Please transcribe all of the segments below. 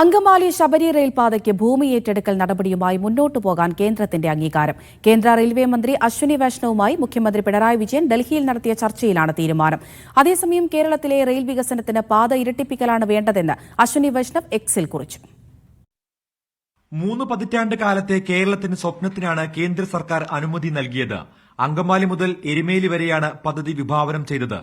അങ്കമാലി ശബരി റെയിൽപാതയ്ക്ക് ഭൂമി ഏറ്റെടുക്കൽ നടപടിയുമായി മുന്നോട്ടു പോകാൻ കേന്ദ്രത്തിന്റെ അംഗീകാരം. കേന്ദ്ര റെയിൽവേ മന്ത്രി അശ്വിനി വൈഷ്ണവുമായി മുഖ്യമന്ത്രി പിണറായി വിജയൻ ഡൽഹിയിൽ നടത്തിയ ചർച്ചയിലാണ് തീരുമാനം. അതേസമയം കേരളത്തിലെ റെയിൽ വികസനത്തിന് പാത ഇരട്ടിപ്പിക്കലാണ് വേണ്ടതെന്ന് അശ്വിനി വൈഷ്ണവ് എക്സിൽ കുറിച്ചു. മൂന്ന് പതിറ്റാണ്ട് കാലത്തെ കേരളത്തിന്റെ സ്വപ്നത്തിനാണ് കേന്ദ്ര സർക്കാർ അനുമതി നൽകിയത്. അങ്കമാലി മുതൽ എരുമേലി വരെയാണ് പദ്ധതി വിഭാവനം ചെയ്തത്.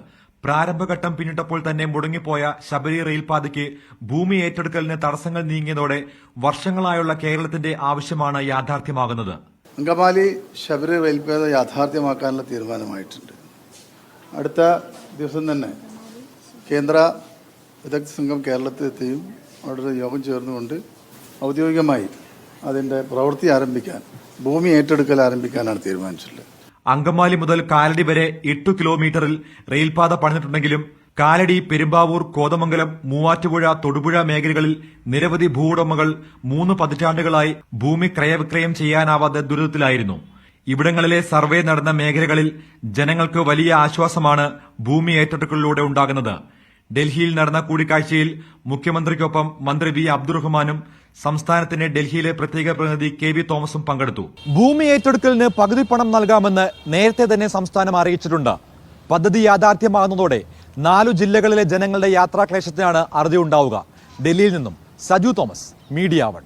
പ്രാരംഭഘട്ടം പിന്നിട്ടപ്പോൾ തന്നെ മുടങ്ങിപ്പോയ ശബരി റെയിൽപാതയ്ക്ക് ഭൂമി ഏറ്റെടുക്കലിന് തടസ്സങ്ങൾ നീങ്ങിയതോടെ വർഷങ്ങളായുള്ള കേരളത്തിന്റെ ആവശ്യമാണ് യാഥാർത്ഥ്യമാകുന്നത്. അങ്കമാലി ശബരി റെയിൽപാത യാഥാർത്ഥ്യമാക്കാനുള്ള തീരുമാനമായിട്ടുണ്ട്. അടുത്ത ദിവസം തന്നെ കേന്ദ്ര വിദഗ്ധ സംഘം കേരളത്തിലെത്തിയും അവിടെ യോഗം ചേർന്നുകൊണ്ട് ഔദ്യോഗികമായി അതിന്റെ പ്രവൃത്തി ആരംഭിക്കാൻ ഭൂമി ഏറ്റെടുക്കൽ ആരംഭിക്കാനാണ് തീരുമാനിച്ചിട്ടുള്ളത്. അങ്കമാലി മുതൽ കാലടി വരെ എട്ടു കിലോമീറ്ററിൽ റെയിൽപാത പണിതിട്ടുണ്ടെങ്കിലും കാലടി പെരുമ്പാവൂർ കോതമംഗലം മൂവാറ്റുപുഴ തൊടുപുഴ മേഖലകളിൽ നിരവധി ഭൂവുടമകൾ മൂന്ന് പതിറ്റാണ്ടുകളായി ഭൂമി ക്രയവിക്രയം ചെയ്യാനാവാതെ ദുരിതത്തിലായിരുന്നു. ഇവിടങ്ങളിലെ സർവേ നടന്ന മേഖലകളിൽ ജനങ്ങൾക്ക് വലിയ ആശ്വാസമാണ് ഭൂമി ഏറ്റെടുക്കലിലൂടെ ഉണ്ടാകുന്നത്. ഡൽഹിയിൽ നടന്ന കൂടിക്കാഴ്ചയിൽ മുഖ്യമന്ത്രിക്കൊപ്പം മന്ത്രി വി അബ്ദുറഹ്മാനും സംസ്ഥാനത്തിന്റെ ഡൽഹിയിലെ പ്രത്യേക പ്രതിനിധി കെ വി തോമസും പങ്കെടുത്തു. ഭൂമി ഏറ്റെടുക്കലിന് പകുതി പണം നൽകാമെന്ന് നേരത്തെ തന്നെ സംസ്ഥാനം അറിയിച്ചിട്ടുണ്ട്. പദ്ധതി യാഥാർത്ഥ്യമാകുന്നതോടെ നാലു ജില്ലകളിലെ ജനങ്ങളുടെ യാത്രാക്ലേശത്തിനാണ് അറുതി ഉണ്ടാവുക. ഡൽഹിയിൽ നിന്നും സജു തോമസ് മീഡിയ വൺ.